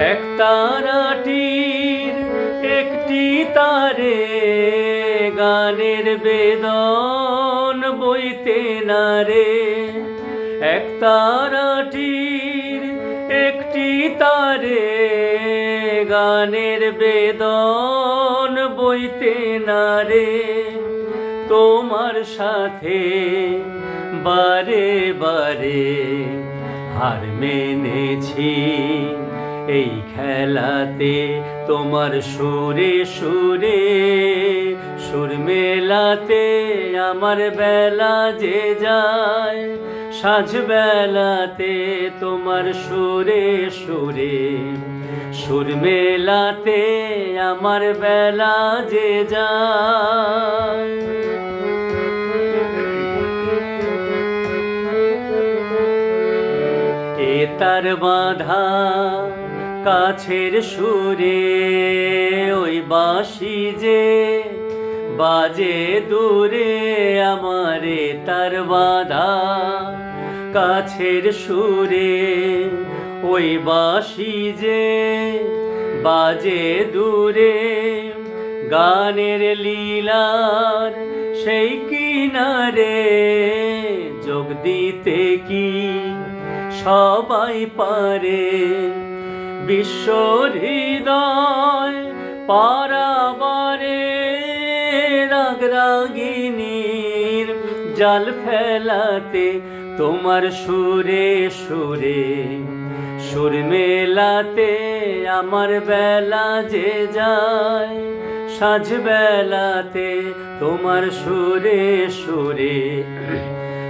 এক তারাটির একটি তারে গানের বেদন বইতে না রে। এক তারাটির একটি তারে গানের বেদন বইতে না রে। তোমার সাথে বারে বারে হার মেনেছি। এই খেলাতে তোমার সুরে সুরে, সুর মেলাতে আমার বেলা যে যায়, সাজ বেলাতে তোমার সুরে সুরে, সুর মেলাতে আমার বেলা যে যায়। তার বাঁধা কাছের সুরে ওই বাঁশি যে বাজে দূরে আমারে তার বাঁধা। কাছের সুরে ওই বাঁশি যে বাজে দূরে গানের লীলার সেই কিনারে যোগ দিতে কি সবাই পারে? বিশ্ব হৃদয় পারাবারে রাগ রাগিনীর জাল ফেলাতে তোমার সুরে সুরে, সুর মেলাতে আমার বেলা যে যায়, সাজ বেলাতে তোমার সুরে সুরে।